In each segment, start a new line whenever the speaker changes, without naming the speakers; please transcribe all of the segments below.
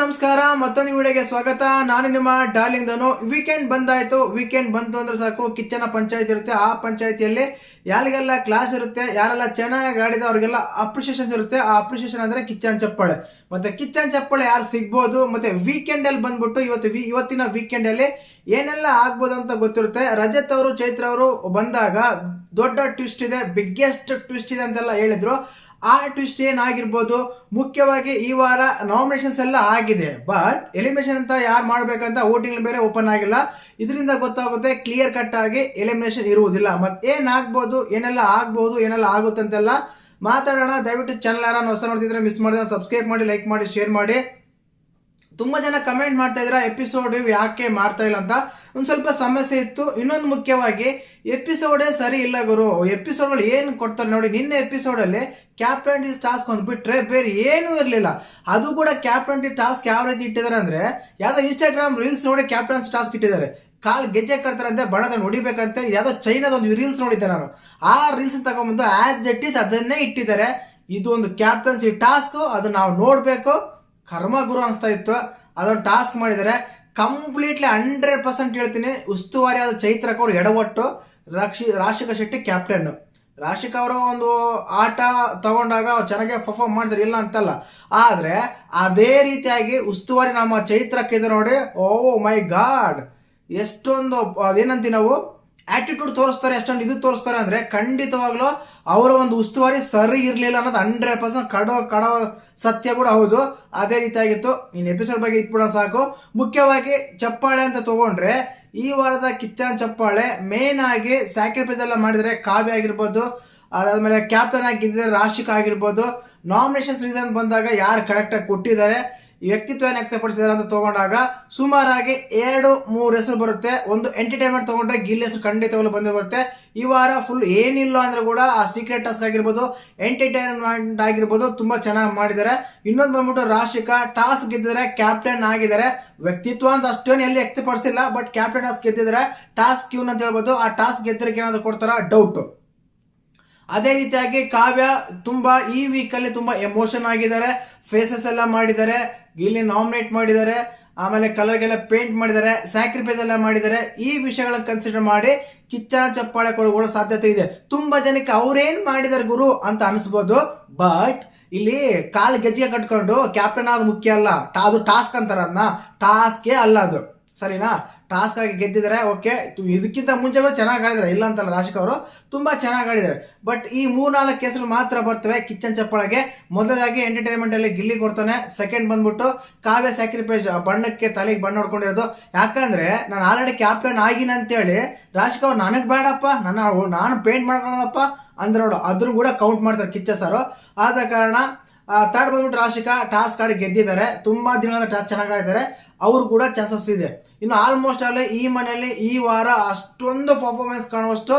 ನಮಸ್ಕಾರ, ಮತ್ತೊಂದು ವಿಡಿಯೋಗೆ ಸ್ವಾಗತ. ನಾನು ನಿಮ್ಮ ಡಾರ್ಲಿಂಗ್ ದನು ವೀಕೆಂಡ್ ಬಂದಾಯ್ತು. ವೀಕೆಂಡ್ ಬಂತು ಅಂದ್ರೆ ಸಾಕು, ಕಿಚ್ಚನ ಪಂಚಾಯತ್ ಇರುತ್ತೆ. ಆ ಪಂಚಾಯತಿಯಲ್ಲಿ ಯಾರಿಗೆಲ್ಲ ಕ್ಲಾಸ್ ಇರುತ್ತೆ, ಯಾರೆಲ್ಲ ಚೆನ್ನಾಗಿ ಆಡಿದ ಅವ್ರಿಗೆಲ್ಲ ಅಪ್ರಿಷಿಯೇಷನ್ಸ್ ಇರುತ್ತೆ. ಆ ಅಪ್ರಿಷಿಯೇಷನ್ ಅಂದ್ರೆ ಕಿಚ್ಚನ್ ಚಪ್ಪಾಳೆ. ಮತ್ತೆ ಕಿಚ್ಚನ್ ಚಪ್ಪಾಳೆ ಯಾರು ಸಿಗ್ಬೋದು? ಮತ್ತೆ ವೀಕೆಂಡ್ ಅಲ್ಲಿ ಬಂದ್ಬಿಟ್ಟು ಇವತ್ತು ಇವತ್ತಿನ ವೀಕೆಂಡ್ ಅಲ್ಲಿ ಏನೆಲ್ಲ ಆಗ್ಬೋದು ಅಂತ ಗೊತ್ತಿರುತ್ತೆ. ರಜತ್ ಅವರು, ಚೈತ್ರ ಅವರು ಬಂದಾಗ ದೊಡ್ಡ ಟ್ವಿಸ್ಟ್ ಇದೆ. ಬಿಗ್ಗೆಸ್ಟ್ ಟ್ವಿಸ್ಟ್ ಇದೆ ಅಂತೆಲ್ಲ ಹೇಳಿದ್ರು. ಆ ಟ್ವಿಸ್ಟ್ ಏನಾಗಿರ್ಬೋದು? ಮುಖ್ಯವಾಗಿ ಈ ವಾರ ನಾಮಿನೇಷನ್ಸ್ ಎಲ್ಲ ಆಗಿದೆ. ಬಟ್ ಎಲಿಮಿನೇಷನ್ ಅಂತ ಯಾರು ಮಾಡ್ಬೇಕಂತ ವೋಟಿಂಗ್ ಬೇರೆ ಓಪನ್ ಆಗಿಲ್ಲ. ಇದರಿಂದ ಗೊತ್ತಾಗುತ್ತೆ ಕ್ಲಿಯರ್ ಕಟ್ ಆಗಿ ಎಲಿಮಿನೇಷನ್ ಇರುವುದಿಲ್ಲ. ಮತ್ತೆ ಏನಾಗ್ಬೋದು, ಏನೆಲ್ಲ ಆಗ್ಬೋದು, ಏನೆಲ್ಲ ಆಗುತ್ತೆ ಅಂತೆಲ್ಲ ಮಾತಾಡೋಣ. ದಯವಿಟ್ಟು ಚಾನಲ್ ಯಾರು ಹೊಸ ನೋಡ್ತಿದ್ರೆ ಮಿಸ್ ಮಾಡಿದ್ರೆ ಸಬ್ಸ್ಕ್ರೈಬ್ ಮಾಡಿ ಲೈಕ್ ಮಾಡಿ ಶೇರ್ ಮಾಡಿ. ತುಂಬಾ ಜನ ಕಮೆಂಟ್ ಮಾಡ್ತಾ ಇದ್ರ ಎಪಿಸೋಡ್ ಯಾಕೆ ಮಾಡ್ತಾ ಇಲ್ಲ ಅಂತ. ಒಂದ್ ಸ್ವಲ್ಪ ಸಮಸ್ಯೆ ಇತ್ತು. ಇನ್ನೊಂದು ಮುಖ್ಯವಾಗಿ ಎಪಿಸೋಡೇ ಸರಿ ಇಲ್ಲ ಗುರು. ಎಪಿಸೋಡ್ಗಳು ಏನು ಕೊಡ್ತಾರೆ ನೋಡಿ, ನಿನ್ನೆ ಎಪಿಸೋಡ್ ಅಲ್ಲಿ ಕ್ಯಾಪ್ಟನ್ ಟಾಸ್ಕ್ ಬಿಟ್ರೆ ಬೇರೆ ಏನೂ ಇರಲಿಲ್ಲ. ಅದು ಕೂಡ ಕ್ಯಾಪ್ಟನ್ ಟಾಸ್ಕ್ ಯಾವ ರೀತಿ ಇಟ್ಟಿದ್ದಾರೆ ಅಂದ್ರೆ, ಯಾವ್ದೋ ಇನ್ಸ್ಟಾಗ್ರಾಮ್ ರೀಲ್ಸ್ ನೋಡಿ ಕ್ಯಾಪ್ಟನ್ಸ್ ಟಾಸ್ಕ್ ಇಟ್ಟಿದ್ದಾರೆ. ಕಾಲ್ ಗೆಜ್ಜೆ ಕಟ್ತಾರಂತೆ ಬಣದ ಹೊಡಿಬೇಕಂತೆ, ಯಾವ್ದೋ ಚೈನಾದ ಒಂದು ರೀಲ್ಸ್ ನೋಡಿದ್ದೆ ನಾನು. ಆ ರೀಲ್ಸ್ ತಗೊಂಡ್ಬಂದು ಆಸ್ ಜಟ್ ಇಸ್ ಅದನ್ನೇ ಇಟ್ಟಿದ್ದಾರೆ. ಇದು ಒಂದು ಕ್ಯಾಪ್ಟನ್ಸಿ ಟಾಸ್ಕ್ ಅದನ್ನ ನಾವು ನೋಡ್ಬೇಕು. ಕರ್ಮ ಗುರು ಅನಿಸ್ತಾ ಇತ್ತು. ಅದೊಂದು ಟಾಸ್ಕ್ ಮಾಡಿದರೆ. ಕಂಪ್ಲೀಟ್ಲಿ ಹಂಡ್ರೆಡ್ ಪರ್ಸೆಂಟ್ ಹೇಳ್ತೀನಿ. ಉಸ್ತುವಾರಿ ಆದ ಚೈತ್ರಕ್ ಅವರು ಎಡವಟ್ಟು. ರಾಕ್ಷಿ, ರಾಶಿಕಾ ಶೆಟ್ಟಿ ಕ್ಯಾಪ್ಟನ್ ರಾಶಿಕಾ ಅವರು ಒಂದು ಆಟ ತಗೊಂಡಾಗ ಚೆನ್ನಾಗಿ ಪರ್ಫಾರ್ಮ್ ಮಾಡಿದ್ರು ಇಲ್ಲ ಅಂತಲ್ಲ. ಆದ್ರೆ ಅದೇ ರೀತಿಯಾಗಿ ಉಸ್ತುವಾರಿ ನಮ್ಮ ಚೈತ್ರಕ್ಕೆ ಇದೆ ನೋಡಿ ಓ ಮೈ ಗಾಡ್ ಎಷ್ಟೊಂದು ಅದೇನಂತೀವಿ ನಾವು? ಆಟಿಟ್ಯೂಡ್ ತೋರಿಸ್ತಾರೆ, ಎಷ್ಟೊಂದು ಇದು ತೋರಿಸ್ತಾರೆ ಅಂದ್ರೆ ಖಂಡಿತವಾಗ್ಲೂ ಅವರ ಒಂದು ಉಸ್ತುವಾರಿ ಸರಿ ಇರಲಿಲ್ಲ ಅನ್ನೋದು ಹಂಡ್ರೆಡ್ ಪರ್ಸೆಂಟ್ ಕಡೋ ಕಡೋ ಸತ್ಯ ಕೂಡ ಹೌದು. ಅದೇ ರೀತಿ ಆಗಿತ್ತು ಇನ್ನು ಎಪಿಸೋಡ್ ಬಗ್ಗೆ ಇಟ್ಬಿಡೋ ಸಾಕು. ಮುಖ್ಯವಾಗಿ ಚಪ್ಪಾಳೆ ಅಂತ ತಗೊಂಡ್ರೆ ಈ ವಾರದ ಕಿಚ್ಚನ ಚಪ್ಪಾಳೆ ಮೇನ್ ಆಗಿ ಸ್ಯಾಕ್ರಿಫೈಸ್ ಎಲ್ಲ ಮಾಡಿದ್ರೆ ಕಾವ್ಯ ಆಗಿರ್ಬೋದು, ಅದಾದ್ಮೇಲೆ ಕ್ಯಾಪ್ಟನ್ ಆಗಿದ್ದರೆ ರಾಶಿಕ್ ಆಗಿರ್ಬೋದು ನಾಮಿನೇಷನ್ಸ್ ರೀಸನ್ ಬಂದಾಗ ಯಾರು ಕರೆಕ್ಟಾಗಿ ಕೊಟ್ಟಿದ್ದಾರೆ ಈ ವ್ಯಕ್ತಿತ್ವ ವ್ಯಕ್ತಪಡಿಸಿದ್ದಾರೆ ಅಂತ ತಗೊಂಡಾಗ ಸುಮಾರಾಗಿ ಎರಡು, ಮೂರು ಹೆಸರು ಬರುತ್ತೆ. ಒಂದು ಎಂಟರ್ಟೈನ್ಮೆಂಟ್ ತಗೊಂಡ್ರೆ ಗಿಲ್ ಹೆಸರು ಖಂಡಿತವಾಗ್ಲೂ ಬಂದೇ ಬರುತ್ತೆ. ಈ ವಾರ ಫುಲ್ ಏನಿಲ್ಲ ಅಂದ್ರೆ ಕೂಡ ಆ ಸೀಕ್ರೆಟ್ ಟಾಸ್ಕ್ ಆಗಿರ್ಬೋದು ಎಂಟರ್ಟೈನ್ಮೆಂಟ್ ಆಗಿರ್ಬೋದು ತುಂಬಾ ಚೆನ್ನಾಗಿ ಮಾಡಿದ್ದಾರೆ. ಇನ್ನೊಂದು ಬಂದ್ಬಿಟ್ಟು ರಾಶಿಕಾ ಟಾಸ್ಕ್ ಗೆದ್ದಿದ್ದಾರೆ ಕ್ಯಾಪ್ಟನ್ ಆಗಿದ್ದಾರೆ. ವ್ಯಕ್ತಿತ್ವ ಅಂತ ಅಷ್ಟೇನು ಎಲ್ಲಿ ವ್ಯಕ್ತಪಡಿಸಿಲ್ಲ ಬಟ್ ಕ್ಯಾಪ್ಟನ್ ಟಾಸ್ಕ್ ಗೆದ್ದಿದ್ದಾರೆ. ಟಾಸ್ಕ್ ಕ್ಯೂನ್ ಅಂತ ಹೇಳ್ಬೋದು, ಆ ಟಾಸ್ಕ್ ಗೆದ್ದರಿಗೆ ಏನಾದ್ರು ಕೊಡ್ತಾರ? ಡೌಟ್ ಅದೇ ರೀತಿಯಾಗಿ ಕಾವ್ಯ ತುಂಬಾ ಈ ವೀಕ್ ಅಲ್ಲಿ ತುಂಬಾ ಎಮೋಷನ್ ಆಗಿದ್ದಾರೆ. ಫೇಸಸ್ ಎಲ್ಲ ಮಾಡಿದ್ದಾರೆ. ಇಲ್ಲಿ ನಾಮಿನೇಟ್ ಮಾಡಿದ್ದಾರೆ. ಆಮೇಲೆ ಕಲರ್ಗೆಲ್ಲ ಪೇಂಟ್ ಮಾಡಿದ್ದಾರೆ. ಸ್ಯಾಕ್ರಿಫೈಸ್ ಎಲ್ಲ ಮಾಡಿದ್ದಾರೆ. ಈ ವಿಷಯಗಳನ್ನ ಕನ್ಸಿಡರ್ ಮಾಡಿ ಕಿಚ್ಚನ ಚಪ್ಪಾಳೆ ಕೊಡೋ ಸಾಧ್ಯತೆ ಇದೆ. ತುಂಬಾ ಜನಕ್ಕೆ ಅವ್ರೇನ್ ಮಾಡಿದಾರೆ ಗುರು ಅಂತ ಅನಿಸ್ಬೋದು. ಬಟ್ ಇಲ್ಲಿ ಕಾಲ್ ಗೆಜ್ಜೆ ಕಟ್ಕೊಂಡು ಕ್ಯಾಪ್ಟನ್ ಆದ ಮುಖ್ಯ ಅಲ್ಲ. ಅದು ಟಾಸ್ಕ್ ಅಂತಾರ ಅದನ್ನ ಟಾಸ್ಕೇ ಅಲ್ಲ ಅದು. ಸರಿನಾ? ಟಾಸ್ಕ್ ಆಗಿ ಗೆದ್ದಿದ್ದಾರೆ ಓಕೆ ಇದಕ್ಕಿಂತ ಮುಂಚೆ ಕೂಡ ಚೆನ್ನಾಗಿ ಆಡಿದ್ದಾರೆ. ಇಲ್ಲ ಅಂತಲ್ಲ ರಾಶಿಕ್ ಅವರು, ತುಂಬಾ ಚೆನ್ನಾಗಿ ಆಡಿದ್ದಾರೆ. ಬಟ್ ಈ ಮೂರ್ನಾಲ್ಕು ಕೇಸಲ್ಲಿ ಮಾತ್ರ ಬರ್ತವೆ ಕಿಚನ್ ಚಪ್ಪಾಳಗೆ. ಮೊದಲಾಗಿ ಎಂಟರ್ಟೈನ್ಮೆಂಟ್ ಅಲ್ಲಿ ಗಿಲ್ಲಿ ಕೊಡ್ತಾನೆ ಸೆಕೆಂಡ್ ಬಂದ್ಬಿಟ್ಟು ಕಾವ್ಯ ಸ್ಯಾಕ್ರಿಫೈಸ್ ಬಣ್ಣಕ್ಕೆ ತಲೆಗೆ ಬಣ್ಣ ಹೊಡ್ಕೊಂಡಿರೋದು. ಯಾಕಂದ್ರೆ ನಾನು ಆಲ್ರೆಡಿ ಕ್ಯಾಪ್ಟನ್ ಆಗಿನ ಅಂತೇಳಿ ರಾಶಿಕ್ ಅವ್ರು ನನಗೆ ಬೇಡಪ್ಪ, ನನ್ನ ನಾನು ಪೇಂಟ್ ಮಾಡ್ಕೊಳ್ಳೋಣಪ್ಪ ಅಂದ್ರೆ ನೋಡು ಅದನ್ನು ಕೂಡ ಕೌಂಟ್ ಮಾಡ್ತಾರೆ ಕಿಚ್ಚ ಸರ್. ಆದ ಕಾರಣ ಥರ್ಡ್ ಬಂದ್ಬಿಟ್ಟು ರಾಶಿಕಾ ಟಾಸ್ಕ್ ಆಡಿ ಗೆದ್ದಿದ್ದಾರೆ. ತುಂಬಾ ದಿನಗಳ ಟಾಸ್ಕ್ ಚೆನ್ನಾಗಿ ಆಡಿದ್ದಾರೆ. ಅವರು ಕೂಡ ಚಾನ್ಸಸ್ ಇದೆ. ಇನ್ನು ಆಲ್ಮೋಸ್ಟ್ ಆಲ್ ಈ ಮನೆಯಲ್ಲಿ ಈ ವಾರ ಅಷ್ಟೊಂದು ಪರ್ಫಾರ್ಮೆನ್ಸ್ ಕಾಣುವಷ್ಟು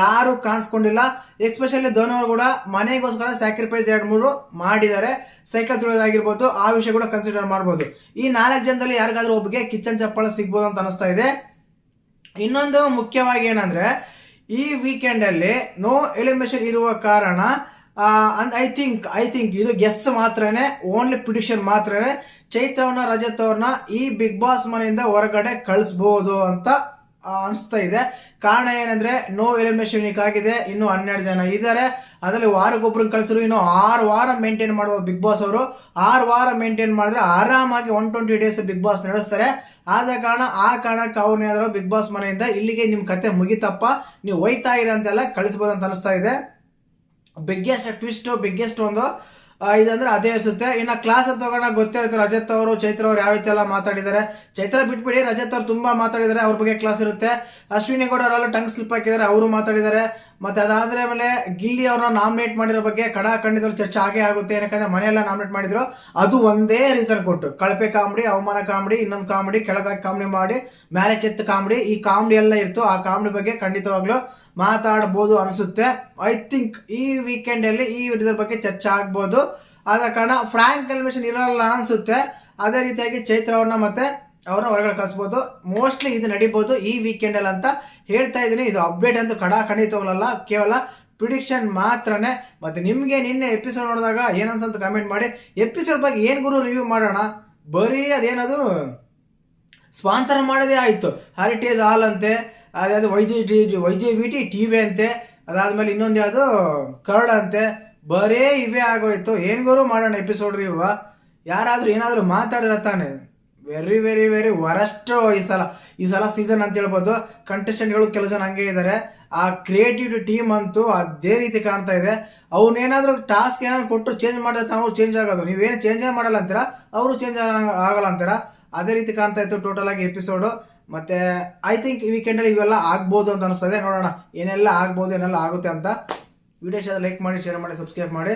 ಯಾರು ಕಾಣಿಸ್ಕೊಂಡಿಲ್ಲ. ಎಸ್ಪೆಷಲಿ ಧೋನಿ ಅವರು ಕೂಡ ಮನೆಗೋಸ್ಕರ ಸ್ಯಾಕ್ರಿಫೈಸ್ ಎರಡು ಮೂರು ಮಾಡಿದ್ದಾರೆ. ಸೈಕಲ್ ತುಳಿಯೋದಾಗಿರ್ಬೋದು ಆ ವಿಷಯ ಕೂಡ ಕನ್ಸಿಡರ್ ಮಾಡ್ಬೋದು. ಈ ನಾಲ್ಕು ಜನದಲ್ಲಿ ಯಾರಿಗಾದ್ರೂ ಒಬ್ಬಗೆ ಕಿಚನ್ ಚಪ್ಪಳ ಸಿಗ್ಬೋದು ಅಂತ ಅನಿಸ್ತಾ ಇದೆ. ಇನ್ನೊಂದು ಮುಖ್ಯವಾಗಿ ಏನಂದ್ರೆ, ಈ ವೀಕೆಂಡ್ ಅಲ್ಲಿ ನೋ ಎಲಿಮಿನೇಷನ್ ಇರುವ ಕಾರಣ ಐ ಥಿಂಕ್ ಐ ಥಿಂಕ್ ಇದು ಗೆಸ್ ಮಾತ್ರನೇ ಓನ್ಲಿ ಪ್ರಿಡಿಕ್ಷನ್ ಮಾತ್ರನೇ ಚೈತ್ರವನ್ನ ರಜತ್ ಅವ್ರನ್ನ ಈ ಬಿಗ್ ಬಾಸ್ ಮನೆಯಿಂದ ಹೊರಗಡೆ ಕಳಿಸ್ಬೋದು ಅಂತ ಅನಿಸ್ತಾ ಇದೆ. ಕಾರಣ ಏನಂದ್ರೆ ನೋ ಎಲಿಮಿನೇಷನ್ ಆಗಿದೆ, ಇನ್ನು ಹನ್ನೆರಡು ಜನ ಇದ್ದಾರೆ ಅದರಲ್ಲಿ ವಾರಕ್ಕೊಬ್ರು ಕಳಿಸಿದ್ರು, ಇನ್ನು ಆರು ವಾರ ಮೇಂಟೈನ್ ಮಾಡುವ ಬಿಗ್ ಬಾಸ್ ಅವರು. ಆರು ವಾರ ಮೇಂಟೈನ್ ಮಾಡಿದ್ರೆ ಆರಾಮಾಗಿ one twenty days Bigg Boss ನಡೆಸ್ತಾರೆ. ಆದ ಕಾರಣ, ಆ ಕಾರಣಕ್ಕೆ ಅವ್ರನ್ನೇನಾದ್ರು ಬಿಗ್ ಬಾಸ್ ಮನೆಯಿಂದ ಇಲ್ಲಿಗೆ ನಿಮ್ಮ ಕತೆ ಮುಗಿತಪ್ಪ, ನೀವು ಒಯ್ತಾ ಇರಂತೆಲ್ಲ ಕಳಿಸ್ಬೋದು ಅಂತ ಅನಿಸ್ತಾ ಇದೆ. ಬಿಗ್ಗೆಸ್ಟ್ ಟ್ವಿಸ್ಟ್ ಬಿಗ್ಗೆಸ್ಟ್ ಒಂದು ಇದಂದ್ರೆ ಅದೇ ಅನಿಸುತ್ತೆ. ಇನ್ನು ಕ್ಲಾಸ್ ಅಂತ ತಗೊಂಡ ಗೊತ್ತಿರುತ್ತೆ ರಜತ್ ಅವರು, ಚೈತ್ರ ಅವರು ಯಾವ ರೀತಿ ಎಲ್ಲ ಮಾತಾಡಿದ್ದಾರೆ. ಚೈತ್ರ ಬಿಟ್ಬಿಡಿ, ರಜತ್ ಅವರು ತುಂಬಾ ಮಾತಾಡಿದ್ದಾರೆ, ಅವ್ರ ಬಗ್ಗೆ ಕ್ಲಾಸ್ ಇರುತ್ತೆ. ಅಶ್ವಿನಿ ಗೌಡ ಅವರೆಲ್ಲ ಟಂಗ್ ಸ್ಲಿಪ್ ಹಾಕಿದ್ದಾರೆ, ಅವರು ಮಾತಾಡಿದ್ದಾರೆ. ಮತ್ತೆ ಅದಾದ್ರೆ ಮೇಲೆ ಗಿಲ್ಲಿ ಅವ್ರನ್ನ ನಾಮಿನೇಟ್ ಮಾಡಿರೋ ಬಗ್ಗೆ ಕಡ ಖಂಡಿತರು ಚರ್ಚೆ ಆಗೇ ಆಗುತ್ತೆ. ಏನಕ್ಕಂದ್ರೆ ಮನೆಯೆಲ್ಲ ನಾಮಿನೇಟ್ ಮಾಡಿದ್ರು. ಅದು ಒಂದೇ ರೀಸನ್ ಕೊಟ್ಟು. ಕಳಪೆ ಕಾಮಿಡಿ, ಅವಮಾನ ಕಾಮಿಡಿ, ಇನ್ನೊಂದು ಕಾಮಿಡಿ, ಕೆಳಗಾಗಿ ಕಾಮಿಡಿ ಮಾಡಿ, ಮ್ಯಾಲೆ ಕೆತ್ತ ಕಾಮಿಡಿ, ಈ ಕಾಮಿಡಿ ಎಲ್ಲ ಇತ್ತು ಆ ಕಾಮಿಡಿ ಬಗ್ಗೆ ಖಂಡಿತವಾಗ್ಲೂ ಮಾತಾಡ್ಬೋದು ಅನಿಸುತ್ತೆ. ಐ ಥಿಂಕ್ ಈ ವೀಕೆಂಡ್ ಅಲ್ಲಿ ಈ ಇದ್ರ ಬಗ್ಗೆ ಚರ್ಚೆ ಆಗ್ಬೋದು. ಆದ ಕಾರಣ ಫ್ರಾಂಕ್ ಎಲಿಮಿನೇಷನ್ ಇರಲ್ಲ ಅನ್ಸುತ್ತೆ. ಅದೇ ರೀತಿಯಾಗಿ ಚೈತ್ರ ಅವ್ರನ್ನ ಮತ್ತೆ ಅವ್ರನ್ನ ಹೊರಗಡೆ ಕಳಿಸ್ಬೋದು. ಮೋಸ್ಟ್ಲಿ ಇದು ನಡಿಬೋದು ಈ ವೀಕೆಂಡ್ ಅಲ್ಲಿ ಅಂತ ಹೇಳ್ತಾ ಇದ್ದೀನಿ. ಇದು ಅಪ್ಡೇಟ್ ಅಂತೂ ಕಡ ಖಂಡಿತವಾಗಲ್ಲ ಕೇವಲ ಪ್ರಿಡಿಕ್ಷನ್ ಮಾತ್ರನೇ. ಮತ್ತೆ ನಿಮಗೆ ನಿನ್ನೆ ಎಪಿಸೋಡ್ ನೋಡಿದಾಗ ಏನನ್ಸಂತ ಕಮೆಂಟ್ ಮಾಡಿ. ಎಪಿಸೋಡ್ ಬಗ್ಗೆ ಏನು ಗುರು ರಿವ್ಯೂ ಮಾಡೋಣ? ಬರೀ ಅದೇನದು? ಸ್ಪಾನ್ಸರ್ ಮಾಡೋದೇ ಆಯಿತು. ಹರಿಟೇಜ್ ಹಾಲ್ ಅಂತೆ. ಅದಾದ Y G T Y G V T T V ಅಂತೆ, ಅದಾದ್ಮೇಲೆ ಇನ್ನೊಂದು ಯಾವುದು ಕರ್ಡ್ ಅಂತೆ, ಬರೇ ಇವೇ ಆಗೋಯ್ತು. ಏನ್ಗೋರು ಮಾಡೋಣ ಎಪಿಸೋಡ್ ರೀ ಇವ? ಯಾರಾದ್ರೂ ಏನಾದರೂ ಮಾತಾಡಿರ ತಾನೆ. ವೆರಿ ವೆರಿ ವೆರಿ ವರಸ್ಟ್ ಈ ಸಲ ಈ ಸಲ ಸೀಸನ್ ಅಂತ ಹೇಳ್ಬೋದು. ಕಂಟೆಸ್ಟೆಂಟ್ಗಳು ಕೆಲವು ಜನ ಹಂಗೆ ಇದ್ದಾರೆ ಆ ಕ್ರಿಯೇಟಿವ್ ಟೀಮ್ ಅಂತೂ ಅದೇ ರೀತಿ ಕಾಣ್ತಾ ಇದೆ. ಅವ್ನೇನಾದ್ರೂ ಟಾಸ್ಕ್ ಏನಾದ್ರು ಕೊಟ್ಟು ಚೇಂಜ್ ಮಾಡಿದ್ರೆ ಅವ್ರು ಚೇಂಜ್ ಆಗೋದು. ನೀವೇನು ಚೇಂಜೇ ಮಾಡಲ್ಲ ಅಂತೀರಾ? ಅವರು ಚೇಂಜ್ ಆಗಲ್ಲ ಅಂತೀರಾ? ಅದೇ ರೀತಿ ಕಾಣ್ತಾ ಇತ್ತು ಟೋಟಲ್ ಆಗಿ ಎಪಿಸೋಡು ಮತ್ತೆ ಐ ಥಿಂಕ್ ಈ ವೀಕೆಂಡಲ್ಲಿ ಇವೆಲ್ಲ ಆಗ್ಬೋದು ಅಂತ ಅನಿಸ್ತದೆ. ನೋಡೋಣ. ಏನೆಲ್ಲ ಆಗ್ಬೋದು, ಏನೆಲ್ಲ ಆಗುತ್ತೆ ಅಂತ. ವಿಡಿಯೋ ಲೈಕ್ ಮಾಡಿ ಶೇರ್ ಮಾಡಿ ಸಬ್ಸ್ಕ್ರೈಬ್ ಮಾಡಿ.